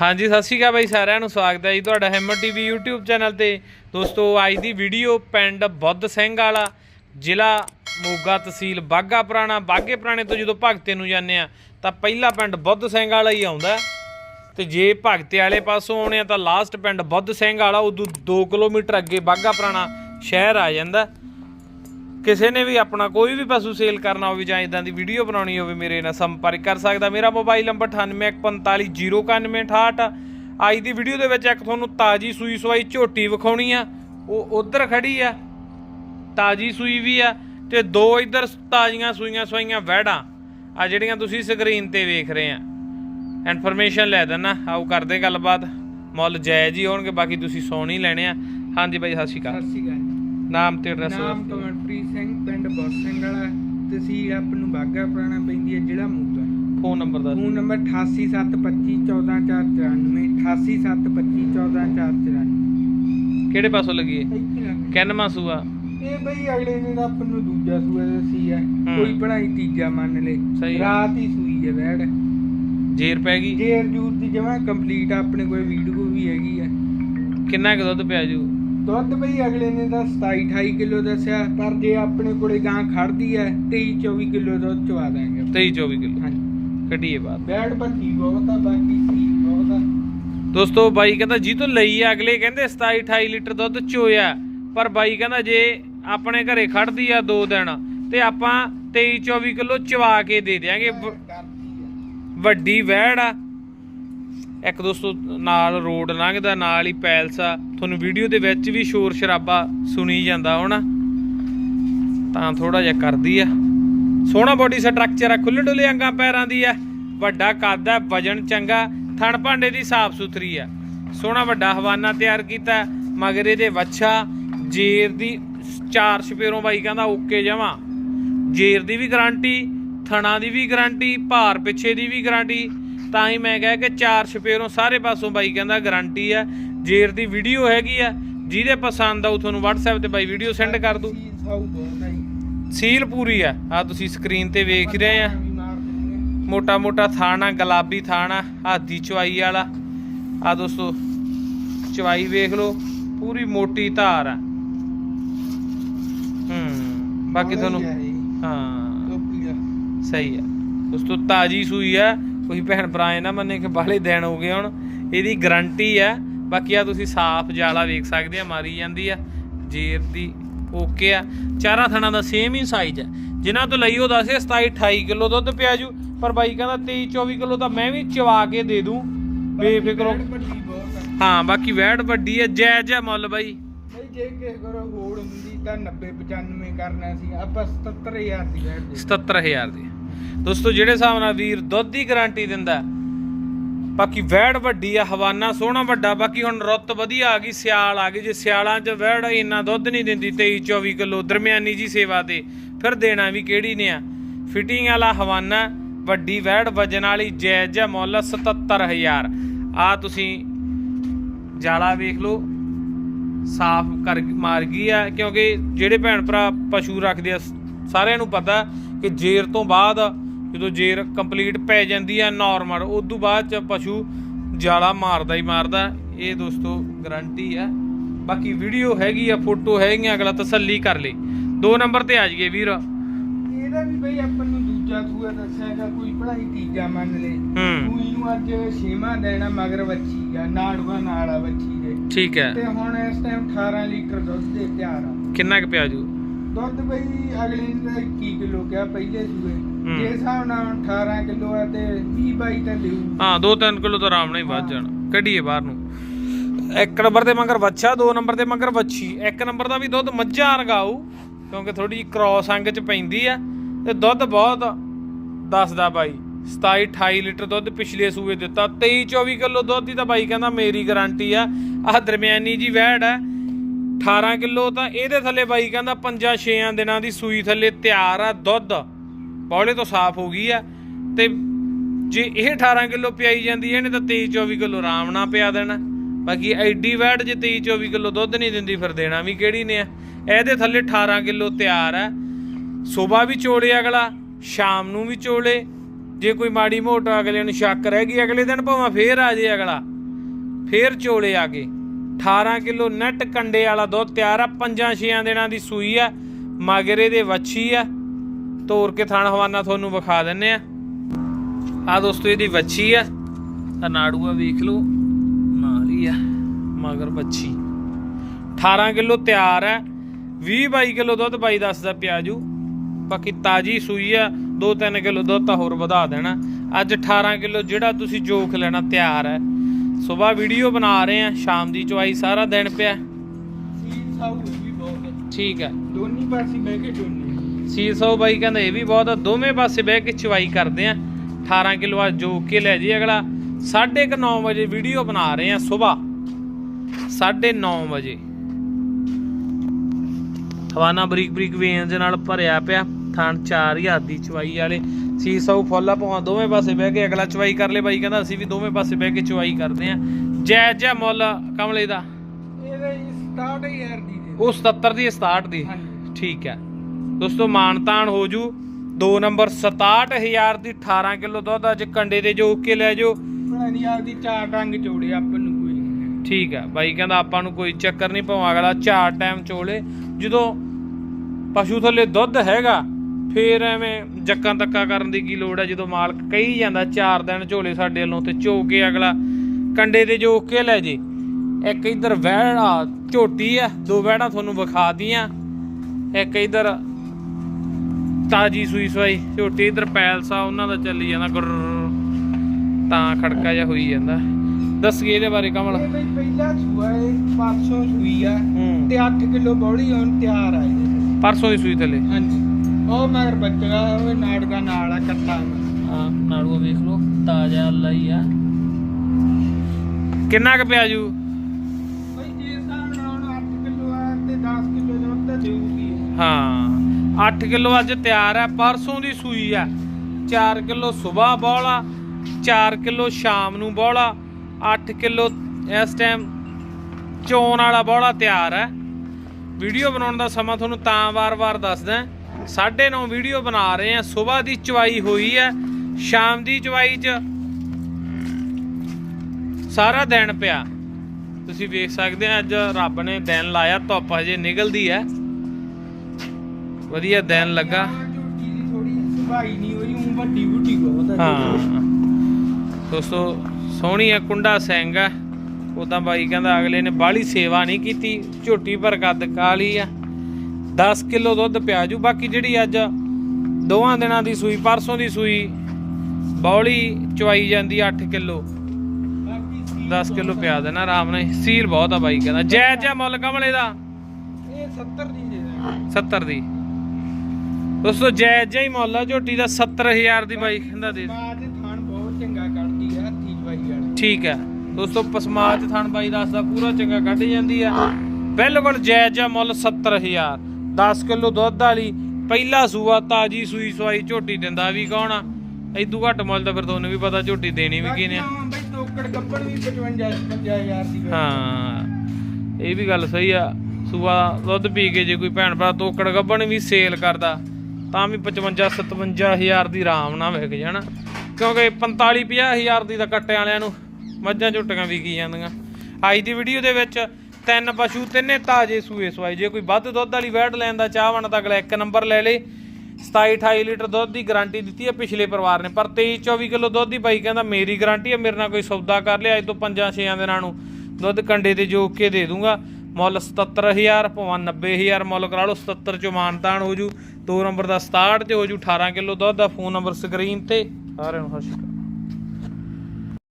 ਹਾਂਜੀ, ਸਤਿ ਸ਼੍ਰੀ ਅਕਾਲ ਬਾਈ ਸਾਰਿਆਂ ਨੂੰ, ਸਵਾਗਤ ਹੈ ਜੀ ਤੁਹਾਡਾ ਹਿੰਮਤ ਟੀਵੀ YouTube ਚੈਨਲ ਤੇ। ਦੋਸਤੋ, ਅੱਜ ਦੀ ਵੀਡੀਓ ਪਿੰਡ ਬੁੱਧ ਸਿੰਘ ਵਾਲਾ, ਜ਼ਿਲ੍ਹਾ ਮੋਗਾ ਤਹਿਸੀਲ ਬਾਗਾ ਪੁਰਾਣਾ ਬਾਗੇ ਪੁਰਾਣੇ ਤੋਂ ਜਦੋਂ ਭਗਤੇ ਨੂੰ ਜਾਂਦੇ ਆ ਤਾਂ ਪਹਿਲਾ ਪਿੰਡ ਬੁੱਧ ਸਿੰਘ ਵਾਲਾ ਹੀ ਆਉਂਦਾ ਤੇ ਜੇ ਭਗਤੇ ਵਾਲੇ ਪਾਸੋਂ ਆਉਣੇ ਆ, ਤਾਂ ਲਾਸਟ ਪਿੰਡ ਬੁੱਧ ਸਿੰਘ ਵਾਲਾ, ਉਦੋਂ 2 ਕਿਲੋਮੀਟਰ ਅੱਗੇ ਬਾਗਾ ਪੁਰਾਣਾ ਸ਼ਹਿਰ ਆ ਜਾਂਦਾ ਕਿਸੇ ਨੇ ਵੀ ਆਪਣਾ ਕੋਈ ਵੀ ਪਸ਼ੂ ਸੇਲ ਕਰਨਾ ਹੋਵੇ ਜਾਂ ਇਦਾਂ ਦੀ ਵੀਡੀਓ ਬਣਾਉਣੀ ਹੋਵੇ, ਮੇਰੇ ਨਾਲ ਸੰਪਰਕ ਕਰ ਸਕਦਾ। ਮੇਰਾ ਮੋਬਾਈਲ ਨੰਬਰ 9815409168 ਅੱਜ ਦੀ ਵੀਡੀਓ ਦੇ ਵਿੱਚ ਇੱਕ ਤੁਹਾਨੂੰ ਤਾਜੀ ਸੂਈ ਸਵਾਈ ਝੋਟੀ ਵਿਖਾਉਣੀ ਆ। ਉਹ ਉਧਰ ਖੜੀ ਆ। ਤਾਜੀ ਸੂਈ ਵੀ ਆ ਤੇ ਦੋ ਇੱਧਰ ਤਾਜ਼ੀਆਂ ਸੂਈਆਂ ਸਵਾਈਆਂ ਵਹਿੜਾਂ। ਆ ਜਿਹੜੀਆਂ ਤੁਸੀਂ ਸਕਰੀਨ ਤੇ ਵੇਖ ਰਹੇ ਆ। ਇਨਫੋਰਮੇਸ਼ਨ ਲੈ ਦੇਣਾ ਆਓ ਕਰਦੇ ਗੱਲਬਾਤ। ਮੁੱਲ ਜਾਇਜ਼ ਹੀ ਹੋਣਗੇ, ਬਾਕੀ ਤੁਸੀਂ ਸੋਣ ਹੀ ਲੈਣੇ ਆ। ਹਾਂਜੀ ਬਾਈ, ਸਤਿ ਸ਼੍ਰੀ ਅਕਾਲ। ਸਤਿ ਸ਼੍ਰੀ ਅਕਾਲ। ਨਾਮ ਤੇ ਐਡਰੈਸ ਨਾਮ ਕਮਲਪ੍ਰੀਤ ਸਿੰਘ ਪਿੰਡ ਬੋਸ ਸਿੰਘ ਵਾਲਾ ਤਹਿਸੀਲ ਆਪ ਨੂੰ ਬਾਗਾ ਪੁਰਾਣਾ ਪੈਂਦੀ ਹੈ ਜ਼ਿਲ੍ਹਾ ਮੋਗਾ ਫੋਨ ਨੰਬਰ ਦੱਸ ਫੋਨ ਨੰਬਰ 8872514494 8872514494 ਕਿਹੜੇ ਪਾਸੋਂ ਲੱਗੀ ਹੈ? ਕਿੰਨਵਾਂ ਸੂਆ? ਇਹ ਬਈ ਅਗਲੇ ਦਿਨ ਆਪਾਂ ਨੂੰ ਦੂਜਾ ਸੂਆ ਦੱਸੀ ਹੈ। ਹੂੰ। ਕੋਈ ਬਣਾਈ ਤੀਜਾ ਮੰਨ ਲੈ। ਰਾਤ ਹੀ ਸੂਈ ਹੈ ਵੈੜ। ਜੇਰ ਪੈ ਗਈ? ਜੇਰ ਜੂਰ ਦੀ ਜਮਾ ਕੰਪਲੀਟ ਆਪਣੇ ਕੋਲ ਵੀਡੀਓ ਵੀ ਹੈਗੀ ਹੈ ਕਿੰਨਾ ਕੁ ਦੁੱਧ ਪਿਆ ਜੂ? ਦੁੱਧ ਬਈ ਅਗਲੇ ਨੇ ਤਾਂ 27 28 ਕਿਲੋ ਦੱਸਿਆ ਪਰ ਜੇ ਆਪਣੇ ਕੋਲੇ ਗਾਂ ਖੜਦੀ ਹੈ 23 24 ਕਿਲੋ ਦੁੱਧ ਚਵਾ ਦਾਂਗੇ 23 24 ਕਿਲੋ। ਹਾਂਜੀ। ਕੱਢੀਏ ਬਾਅਦ ਬੈਡ ਭੱਠੀ ਬਹੁਤ ਆ ਬਾਕੀ ਸੀ ਬਹੁਤ ਆ। ਦੋਸਤੋ ਬਾਈ ਕਹਿੰਦਾ ਜੀ ਤੋਂ ਲਈ ਆ। ਅਗਲੇ ਕਹਿੰਦੇ 27 28 ਲੀਟਰ ਦੁੱਧ ਚੋਇਆ। ਪਰ ਬਾਈ ਕਹਿੰਦਾ ਜੇ ਆਪਣੇ ਘਰੇ ਖੜਦੀ ਆ ਦੋ ਦਿਨ ਤੇ ਆਪਾਂ 23 24 ਕਿਲੋ ਚਵਾ ਕੇ ਦੇ ਆ। ਵੱਡੀ ਵਹਿੜ ਆ। ਇੱਕ ਦੋਸਤੋ ਨਾਲ ਰੋਡ ਲੰਘਦਾ ਨਾਲ ਹੀ ਪੈਲਸ ਆ। ਤੁਹਾਨੂੰ ਵੀਡੀਓ ਦੇ ਵਿੱਚ ਵੀ ਸ਼ੋਰ ਸ਼ਰਾਬਾ ਸੁਣੀ ਜਾਂਦਾ ਹੋਣਾ। ਤਾਂ ਥੋੜਾ ਜਿਹਾ ਕਰਦੀ ਆ। ਸੋਹਣਾ ਬੋਡੀ ਸਟਰਕਚਰ ਆ ਖੁੱਲੇ ਡੁੱਲੇ ਅੰਗਾਂ ਪੈਰਾਂ ਦੀ ਆ। ਵੱਡਾ ਕੱਦ ਆ, ਵਜਨ ਚੰਗਾ, ਥਣ ਭਾਂਡੇ ਦੀ ਸਾਫ਼ ਸੁਥਰੀ ਆ। ਸੋਹਣਾ ਵੱਡਾ ਹਵਾਨਾ ਤਿਆਰ ਕੀਤਾ, ਮਗਰ ਇਹਦੇ ਵੱਛਾ, ਜੇਰ ਦੀ ਚਾਰ ਛਪੇਰੋਂ ਬਾਈ ਕਹਿੰਦਾ ਓਕੇ ਜਮਾ। ਜੇਰ ਦੀ ਵੀ ਗਾਰੰਟੀ, ਥਣਾ ਦੀ ਵੀ ਗਾਰੰਟੀ, ਭਾਰ ਪਿੱਛੇ ਦੀ ਵੀ ਗਾਰੰਟੀ। ਤਾਂ ਹੀ ਮੈਂ ਕਿਹਾ ਕਿ ਚਾਰ ਛਪੇਰੋਂ ਸਾਰੇ ਪਾਸੋਂ ਬਾਈ ਕਹਿੰਦਾ ਗਾਰੰਟੀ ਆ। ਜੇਰ ਦੀ ਵੀਡੀਓ ਹੈਗੀ ਆ ਜਿਹਦੇ ਪਸੰਦ ਆਊ ਤੁਹਾਨੂੰ WhatsApp ਤੇ ਬਾਈ ਵੀਡੀਓ ਸੈਂਡ ਕਰ ਦੂ ਸੀਲ ਪੂਰੀ ਆ। ਆ ਤੁਸੀਂ ਸਕਰੀਨ ਤੇ ਵੇਖ ਰਹੇ ਆ। ਮੋਟਾ ਮੋਟਾ ਥਾਣਾ ਗੁਲਾਬੀ ਥਾਣਾ ਹਾਦੀ ਚਵਾਈ ਵਾਲਾ। ਆ ਦੋਸਤੋ ਚਵਾਈ ਵੇਖ ਲਓ ਪੂਰੀ ਮੋਟੀ ਧਾਰ ਆ। ਹੂੰ ਬਾਕੀ ਤੁਹਾਨੂੰ ਹਾਂ। ਸਹੀ ਆ। ਦੋਸਤੋ ਤਾਜੀ ਸੂਈ ਆ। ਕੋਈ ਭੈਣ ਭਰਾ ਇਹ ਨਾ ਮੰਨੇ ਕਿ ਬਾਹਲੇ ਦਿਨ ਹੋ ਗਏ ਹੁਣ। ਇਹਦੀ ਗਾਰੰਟੀ ਆ ਬਾਕੀ ਆ ਤੁਸੀਂ ਸਾਫ਼ ਜਾਲਾ ਵੇਖ ਸਕਦੇ ਆ ਮਾਰੀ ਜਾਂਦੀ ਆ ਜੇਰ ਦੀ ਓਕੇ ਆ। ਚਾਰਾਂ ਥਣਾ ਦਾ ਸੇਮ ਹੀ ਸਾਈਜ਼ ਆ। ਜਿਨ੍ਹਾਂ ਤੋਂ ਲਈ ਉਹ ਦੱਸੇ 27 28 ਕਿਲੋ ਦੁੱਧ ਪਿਆ ਜੂ। ਪਰ ਬਾਈ ਕਹਿੰਦਾ 23 24 ਕਿਲੋ ਤਾਂ ਮੈਂ ਵੀ ਚਵਾ ਕੇ ਦੇ ਦੂੰ। ਬੇਫਿਕਰੋ ਹਾਂ ਬਾਕੀ ਵੈਟ ਵੱਡੀ ਆ। ਜਾਇਜ਼ ਆ ਮੁੱਲ ਬਾਈ। ਜੇ ਕਿਸੇ ਕੋਲ ਹੋੜ ਹੁੰਦੀ ਤਾਂ 90 95 ਕਰਨਾ ਸੀ। ਆਪਾਂ 77000 ਦੀ ਬੈਡ ਦੇ 77000 ਦੀ। ਦੋਸਤੋ ਜਿਹੜੇ ਹਿਸਾਬ ਨਾਲ ਵੀਰ ਦੁੱਧ ਦੀ ਗਾਰੰਟੀ ਦਿੰਦਾ ਬਾਕੀ ਵੈੜ ਵੱਡੀ ਆ, ਹਵਾਨਾ ਸੋਹਣਾ ਵੱਡਾ, ਬਾਕੀ ਹੁਣ ਰੁੱਤ ਵਧੀਆ ਆ ਗਈ, ਸਿਆਲ ਆ ਗਈ। ਜੇ ਸਿਆਲਾਂ 'ਚ ਵੈੜ ਇੰਨਾ ਦੁੱਧ ਨਹੀਂ ਦਿੰਦੀ 23 24 ਕਿਲੋ, ਦਰਮਿਆਨੀ ਜੀ ਸੇਵਾ ਤੇ ਫਿਰ ਦੇਣਾ ਵੀ ਕਿਹੜੀ ਨੇ ਆ। ਫਿਟਿੰਗ ਵਾਲਾ ਹਵਾਨਾ, ਵੱਡੀ ਵੈੜ ਵਜਨ ਵਾਲੀ, ਜਾਇਜ਼ ਜਿਹਾ ਮੁੱਲ 77000 ਆ ਤੁਸੀਂ ਜਾਲਾ ਵੇਖ ਲਓ, ਸਾਫ਼ ਕਰ ਮਾਰ ਗਈ ਆ, ਕਿਉਂਕਿ ਜਿਹੜੇ ਭੈਣ ਭਰਾ ਪਸ਼ੂ ਰੱਖਦੇ ਆ, ਸਾਰਿਆਂ ਨੂੰ ਪਤਾ ਕਿ ਜੇਰ ਤੋਂ ਬਾਅਦ ਜਦੋਂ ਜੇਰ ਕੰਪਲੀਟ ਪੈ ਜਾਂਦੀ ਆ ਨਾਰਮਲ ਉਸ ਤੋਂ ਬਾਅਦ ਚ ਪਸ਼ੂ ਜਾਲਾ ਮਾਰਦਾ ਹੀ ਮਾਰਦਾ। ਇਹ ਦੋਸਤੋ ਗਾਰੰਟੀ ਆ। ਬਾਕੀ ਵੀਡੀਓ ਹੈਗੀ ਆ ਫੋਟੋ ਹੈਗੀਆਂ ਅਗਲਾ ਤਸੱਲੀ ਕਰ ਲੇ। ਦੋ ਨੰਬਰ ਤੇ ਆ ਜਾਈਏ ਵੀਰ। ਇਹਦਾ ਵੀ ਬਈ ਆਪਾਂ ਨੂੰ ਦੂਜਾ ਸੂਆ ਦੱਸਿਆਗਾ ਕੋਈ ਪੜਾਈ ਤੀਜਾ ਮੰਨ ਲੈ। ਸੂਈ ਨੂੰ ਅੱਜ ਛੇਵਾਂ ਦੇਣਾ ਮਗਰ ਵੱਛੀ ਆ ਨਾੜੂਆ ਨਾਲ ਆ ਵੱਛੀ ਦੇ। ਠੀਕ ਹੈ। ਤੇ ਹੁਣ ਇਸ ਟਾਈਮ 18 ਲੀਟਰ ਦੁੱਧ ਦੇ ਤਿਆਰ ਆ। ਕਿੰਨਾ ਕੁ ਪਿਆ ਜੂ? ਦੁੱਧ ਬਈ ਅਗਲੇ ਨੇ 21 ਕਿਲੋ ਕਿਹਾ ਪਹਿਲੇ ਸੂਏ। ਜੇ ਹਿਸਾਬ ਨਾਲ 18 ਕਿਲੋ ਆ ਤੇ 20 22 ਤਾਂ ਦੇਊ। ਹਾਂ 2-3 ਕਿਲੋ ਤਾਂ ਆਰਾਮ ਨਾਲ ਹੀ ਵੱਧ ਜਾਣ। ਕੱਢੀਏ ਬਾਹਰ ਨੂੰ। ਇੱਕ ਨੰਬਰ ਤੇ ਮਗਰ ਬੱਚਾ ਦੋ ਨੰਬਰ ਤੇ ਮਗਰ ਵੱਛੀ। ਇੱਕ ਨੰਬਰ ਦਾ ਵੀ ਦੁੱਧ ਮੱਝਾਂ ਰਗਾਊ ਕਿਉਂਕਿ ਥੋੜੀ ਜਿਹੀ ਕ੍ਰੋਸ ਅੰਗ ਚ ਪੈਂਦੀ ਆ। ਤੇ ਦੁੱਧ ਬਹੁਤ ਦੱਸਦਾ ਬਾਈ। 27 28 ਲੀਟਰ ਦੁੱਧ ਪਿਛਲੇ ਸੂਏ ਦਿੱਤਾ। 23 24 ਕਿਲੋ ਦੁੱਧ ਦੀ ਤਾਂ ਬਾਈ ਕਹਿੰਦਾ ਮੇਰੀ ਗਾਰੰਟੀ ਆ। ਆਹ ਦਰਮਿਆਨੀ ਜੀ ਵਹਿੜ ਆ। 18 ਕਿਲੋ ਤਾਂ ਇਹਦੇ ਥੱਲੇ ਬਾਈ ਕਹਿੰਦਾ 5-6 ਦਿਨਾਂ ਦੀ ਸੂਈ ਥੱਲੇ ਤਿਆਰ ਆ ਦੁੱਧ। ਪੌਲੇ ਤੋਂ ਸਾਫ਼ ਹੋ ਗਈ ਆ ਤੇ ਜੇ ਇਹ 18 ਕਿਲੋ ਪਿਆਈ ਜਾਂਦੀ ਹੈ, ਇਹਨੇ ਤਾਂ 23 24 ਕਿਲੋ ਆਰਾਮ ਨਾਲ ਪਿਆ ਦੇਣਾ। ਬਾਕੀ ਐਡੀ ਵੈਟ ਜੇ 23 24 ਕਿਲੋ ਦੁੱਧ ਨਹੀਂ ਦਿੰਦੀ, ਫਿਰ ਦੇਣਾ ਵੀ ਕਿਹੜੀ ਨੇ ਆ। ਇਹਦੇ ਥੱਲੇ 18 ਕਿਲੋ ਤਿਆਰ ਹੈ ਸਵੇਰ ਵੀ ਚੋਲੇ ਅਗਲਾ, ਸ਼ਾਮ ਨੂੰ ਵੀ ਚੋਲੇ। ਜੇ ਕੋਈ ਮਾੜੀ ਮੋਟਾ ਅਗਲੇ ਨੂੰ ਸ਼ੱਕ ਰਹਿ ਗਈ, ਅਗਲੇ ਦਿਨ ਭਾਵੇਂ ਫੇਰ ਆ ਜੇ ਅਗਲਾ। ਫੇਰ ਚੋਲੇ ਆ ਕੇ 18 ਕਿਲੋ ਨੈਟ ਕੰਡੇ ਵਾਲਾ ਦੁੱਧ ਤਿਆਰ ਆ, ਪੰਜਾਂ ਛੇਆਂ ਦਿਨਾਂ ਦੀ ਸੂਈ ਆ, ਮਗਰੇ ਦੇ ਵੱਛੀ ਆ। ਤੋੜ ਕੇ ਥਣ ਹਵਾਨਾ ਤੁਹਾਨੂੰ ਵਿਖਾ ਦਿੰਨੇ ਆ। ਆ ਦੋਸਤੋ ਇਹਦੀ ਵੱਛੀ ਆ। ਆ ਨਾੜੂਆ ਵੇਖ ਲਓ। ਨਾਲ ਹੀ ਆ ਮਗਰ ਵੱਛੀ। 18 ਕਿਲੋ ਤਿਆਰ ਹੈ 20 22 ਕਿਲੋ ਦੁੱਧ ਬਾਈ ਦੱਸਦਾ ਪਿਆਜੂ। ਬਾਕੀ ਤਾਜੀ ਸੂਈ ਆ 2-3 ਕਿਲੋ ਦੁੱਧ ਤਾਂ ਹੋਰ ਵਧਾ ਦੇਣਾ। ਅੱਜ 18 ਕਿਲੋ ਜਿਹੜਾ ਤੁਸੀਂ ਜੋਖ ਲੈਣਾ ਤਿਆਰ ਹੈ ਸਵੇਰ ਵੀਡੀਓ ਬਣਾ ਰਹੇ ਆ ਸ਼ਾਮ ਦੀ ਚਵਾਈ ਸਾਰਾ ਦਿਨ ਪਿਆ। ਠੀਕ ਹੈ ਦੋਨੀ ਪਾਸੇ ਬਹਿ ਕੇ ਚੋਣੀ ਸੀ ਸੌ ਬਾਈ ਕਹਿੰਦਾ ਇਹ ਵੀ ਬਹੁਤ ਆ ਦੋਵੇਂ ਪਾਸੇ ਬਹਿ ਕੇ ਚਵਾਈ ਕਰਦੇ ਆ। 18 ਕਿਲੋ ਆ ਜੋ ਕੇ ਲੈ ਜੀ ਅਗਲਾ। 9:30 ਵਜੇ ਵੀਡੀਓ ਬਣਾ ਰਹੇ ਆ ਸਵੇਰ। 9:30 ਵਜੇ। ਹਵਾਨਾ ਬਰੀਕ ਬਰੀਕ ਵੇਨ ਦੇ ਨਾਲ ਭਰਿਆ ਪਿਆ। ਥਾਣ 4000 ਦੀ ਚਵਾਈ ਵਾਲੇ। ਸੀ ਸੌ ਫੁੱਲਾ ਪਵਾ ਦੋਵੇਂ ਪਾਸੇ ਬਹਿ ਕੇ ਅਗਲਾ ਚਵਾਈ ਕਰ ਲੈ ਬਾਈ ਕਹਿੰਦਾ ਅਸੀਂ ਵੀ ਦੋਵੇਂ ਪਾਸੇ ਬਹਿ ਕੇ ਚਵਾਈ ਕਰਦੇ ਆ। ਜੈ ਜੈ ਮੁੱਲ ਕਮਲੇ ਦਾ। ਇਹਦੇ 67000 ਦੀ ਦੇ ਉਹ 77 ਦੀ 67 ਦੀ। ਠੀਕ ਹੈ ਦੋਸਤੋ ਮਾਨਤਾਨ ਹੋ ਜੂ। 2 ਨੰਬਰ 67000 ਦੀ 18 ਕਿਲੋ ਦੁੱਧ ਅੱਜ ਕੰਡੇ ਦੇ ਜੋ ਕੇ ਲੈ ਜਾਓ। ਨਹੀਂ ਆਪਦੀ ਚਾਰ ਡੰਗ ਚੋੜੇ ਆਪਾਂ ਨੂੰ ਕੋਈ ਠੀਕ ਹੈ ਬਾਈ ਕਹਿੰਦਾ ਆਪਾਂ ਨੂੰ ਕੋਈ ਚੱਕਰ ਨਹੀਂ ਭਾਵੇਂ ਅਗਲਾ ਚਾਰ ਟਾਈਮ ਚੋਲੇ। ਜਦੋਂ ਪਸ਼ੂ ਥੱਲੇ ਦੁੱਧ ਹੈਗਾ ਫੇਰ ਐਵੇਂ ਜੱਕਾਂ ਤੱਕਾ ਕਰਨ ਦੀ ਕੀ ਲੋੜ ਹੈ ਜਦੋਂ ਮਾਲਕ ਕਹੀ ਜਾਂਦਾ ਚਾਰ ਦਿਨ ਝੋਲੇ ਸਾਡੇ ਵੱਲੋਂ ਤੇ ਝੋ ਕੇ ਅਗਲਾ ਕੰਡੇ ਦੇ ਜੋ ਕੇ ਲੈ ਜੇ। ਇੱਕ ਇਧਰ ਵਹਿੜਾ ਝੋਟੀ ਆ ਦੋ ਵਹਿੜਾਂ ਤੁਹਾਨੂੰ ਵਿਖਾ ਦੀਆਂ। ਇੱਕ ਇਧਰ ਤਾਜੀ ਸੂਈ ਸਵਾਈ ਝੋਟੀ ਇਧਰ ਪੈਲਸਾ ਉਹਨਾਂ ਦਾ ਚੱਲੀ ਜਾਂਦਾ ਗੁਰ ਤਾਂ ਖੜਕਾ ਜਿਹਾ ਹੋਈ ਜਾਂਦਾ। ਦੱਸੀਏ ਇਹਦੇ ਬਾਰੇ ਕਮਲ। ਇਹ ਬਈ ਪਹਿਲਾ ਛੂਆ ਹੈ 500 ਸੂਈ ਆ ਹੂੰ। ਤੇ 8 ਕਿਲੋ ਬੌਲੀ ਹੁਣ ਤਿਆਰ ਆ ਇਹਦੇ ਤੇ। ਪਰਸੋਂ ਦੀ ਸੂਈ ਥੱਲੇ। ਹਾਂਜੀ। ਉਹ ਮਗਰ ਬੱਚਾ ਉਹ ਨਾੜਕਾ ਨਾਲ ਆ ਕੱਟਾ। ਆ ਨਾੜੂਆ ਵੇਖ ਲਓ ਤਾਜ਼ਾ ਅੱਲਾ ਹੀ ਆ। ਕਿੰਨਾ ਕੁ ਪਿਆ ਜੂ? ਬਈ ਜੇ ਨਾਲ ਹੁਣ 8 ਕਿਲੋ ਆ ਤੇ 10 ਕਿਲੋ ਦੁੱਧ ਤਾਂ ਦੇਊਗੀ। ਇਹ। ਹਾਂ। 8 ਕਿਲੋ ਅੱਜ ਤਿਆਰ ਹੈ, ਪਰਸੋਂ ਦੀ ਸੂਈ ਆ 4 ਕਿਲੋ ਸਵੇਰ ਬੋਲਾ 4 ਕਿਲੋ ਸ਼ਾਮ ਨੂੰ ਬੋਲਾ 8 ਕਿਲੋ ਇਸ ਟਾਈਮ ਚੋਣ ਵਾਲਾ ਬੋਲਾ ਤਿਆਰ ਹੈ। ਵੀਡੀਓ ਬਣਾਉਣ ਦਾ ਸਮਾਂ ਤੁਹਾਨੂੰ ਤਾਂ ਵਾਰ-ਵਾਰ ਦੱਸਦਾ 9:30 ਵੀਡੀਓ ਬਣਾ ਰਹੇ ਆ ਸਵੇਰ ਦੀ ਚਵਾਈ ਹੋਈ ਹੈ। ਸ਼ਾਮ ਦੀ ਚਵਾਈ 'ਚ ਸਾਰਾ ਦਿਨ ਪਿਆ। ਤੁਸੀਂ ਵੇਖ ਸਕਦੇ ਆ, ਅੱਜ ਰੱਬ ਨੇ ਦਿਨ ਲਾਇਆ, ਧੁੱਪ ਹਜੇ ਨਿਕਲਦੀ ਹੈ। ਵਧੀਆ ਦਿਨ ਲੱਗਾ। ਸੁਭਾਈ ਨਹੀਂ ਹੋਈ ਉਹ ਵੱਡੀ ਬੁੱਢੀ ਬਹੁਤ ਆ ਹਾਂ। ਦੋਸਤੋ ਸੋਹਣੀ ਆ ਕੁੰਡਾ ਸਿੰਘ ਆ। ਉਦਾਂ ਬਾਈ ਕਹਿੰਦਾ ਅਗਲੇ ਨੇ ਬਾਹਲੀ ਸੇਵਾ ਨਹੀਂ ਕੀਤੀ ਝੋਟੀ ਪਰ ਕੱਦ ਕਾਲੀ ਆ। 10 ਕਿਲੋ ਦੁੱਧ ਪਿਆ ਜੂ। ਬਾਕੀ ਜਿਹੜੀ ਅੱਜ ਦੋਵਾਂ ਦਿਨਾਂ ਦੀ ਸੂਈ ਪਰਸੋਂ ਦੀ ਸੂਈ ਬੌਲੀ ਚਵਾਈ ਜਾਂਦੀ 8 ਕਿਲੋ। ਬਾਕੀ ਸੀ 10 ਕਿਲੋ ਪਿਆ ਦੇਣਾ ਆਰਾਮ ਨਾਲ। ਸੀਲ ਬਹੁਤ ਆ ਬਾਈ ਕਹਿੰਦਾ। ਜੈ ਜੈ ਮੁੱਲ ਕਮਲੇ ਦਾ। ਇਹ 70 ਦੀ ਦੇ ਦਾਂਗੇ। 70 ਦੀ। ਦੋਸਤੋ ਜੈ ਜੈ ਮੁੱਲ ਆ ਝੋਟੀ ਦਾ 70000 ਦੀ ਬਾਈ ਕਹਿੰਦਾ ਦੇ। ਦੇ ਥਾਣ ਬਹੁਤ ਚੰਗਾ ਕੱਢਦੀ ਆ ਹੱਥੀ ਜਵਾਈ ਵਾਲੀ। ਠੀਕ ਹੈ ਦੋਸਤੋ ਪਸਮਾਤ ਥਣ ਬਾਈ ਦੱਸਦਾ ਪੂਰਾ ਚੰਗਾ ਕੱਢ ਜਾਂਦੀ ਆ। ਬਿਲਕੁਲ ਜਾਇਜ਼ ਆ ਮੁੱਲ 70000 10 ਕਿਲੋ ਦੁੱਧ ਵਾਲੀ ਪਹਿਲਾ ਸੂਆ ਤਾਜੀ ਸੂਈ ਸਵਾਈ ਝੋਟੀ ਦਿੰਦਾ ਵੀ ਕੌਣ ਆ? ਇਦੂ ਘੱਟ ਮੁੱਲ ਤਾਂ ਫਿਰ ਤੁਹਾਨੂੰ ਵੀ ਪਤਾ ਝੋਟੀ ਦੇਣੀ ਵੀ ਕਿਨੇ ਆ। ਬਾਕੀ ਹਾਂ ਬਈ ਟੋਕੜ ਗੱਬੜ ਵੀ 55 55000 ਦੀ ਵੇਚਦੇ। ਹਾਂ ਇਹ ਵੀ ਗੱਲ ਸਹੀ ਆ। ਸੂਆ ਦੁੱਧ ਪੀ ਕੇ ਜੇ ਕੋਈ ਭੈਣ ਭਰਾ ਤੋਕੜ ਗੱਬਣ ਵੀ ਸੇਲ ਕਰਦਾ ਤਾਂ ਵੀ 55 57000 ਦੀ ਆਰਾਮ ਨਾਲ ਵਿਕ ਜਾਣਾ। ਕਿਉਂਕਿ 45 50000 ਦੀ ਤਾਂ ਕੱਟੇ ਵਾਲਿਆਂ ਨੂੰ ਮੱਝਾਂ ਝੁੱਟੀਆਂ ਵਿਕੀ ਜਾਂਦੀਆਂ। ਅੱਜ ਦੀ ਵੀਡੀਓ ਦੇ ਵਿੱਚ ਤਿੰਨ ਪਸ਼ੂ, ਤਿੰਨੇ ਤਾਜੇ ਸੂਏ ਸਵਾਈ। ਜੇ ਕੋਈ ਵੱਧ ਦੁੱਧ ਵਾਲੀ ਵੈਟ ਲੈਣ ਦਾ ਚਾਹਵਣ ਤਾਂ ਅਗਲਾ ਇੱਕ ਨੰਬਰ ਲੈ ਲੇ। 27 28 ਲੀਟਰ ਦੁੱਧ ਦੀ ਗਾਰੰਟੀ ਦਿੱਤੀ ਹੈ ਪਿਛਲੇ ਪਰਿਵਾਰ ਨੇ। ਪਰ 23 24 ਕਿਲੋ ਦੁੱਧ ਦੀ ਬਾਈ ਕਹਿੰਦਾ, ਮੇਰੀ ਗਾਰੰਟੀ ਹੈ, ਮੇਰੇ ਨਾਲ ਕੋਈ ਸੌਦਾ ਕਰ ਲਿਆ। ਅੱਜ ਤੋਂ 5 6 ਦਿਨਾਂ ਨੂੰ ਦੁੱਧ ਕੰਡੇ ਤੇ ਜੋਕ ਕੇ ਦੇ ਦੂੰਗਾ। ਮੁੱਲ 77000 ਭਾਵੇਂ 90000 ਮੁੱਲ ਕਰਾ ਲਓ। 77 ਚੋਂ ਮਾਨਤਾਨ ਹੋ ਜੂ। ਦੋ ਨੰਬਰ ਦਾ 67 ਤੇ ਹੋ ਜੂ 18 ਕਿਲੋ ਦੁੱਧ ਦਾ ਫੋਨ ਨੰਬਰ ਸਕਰੀਨ ਤੇ। ਸਾਰਿਆਂ ਨੂੰ ਸਤਿ ਸ਼੍ਰੀ ਅਕਾਲ।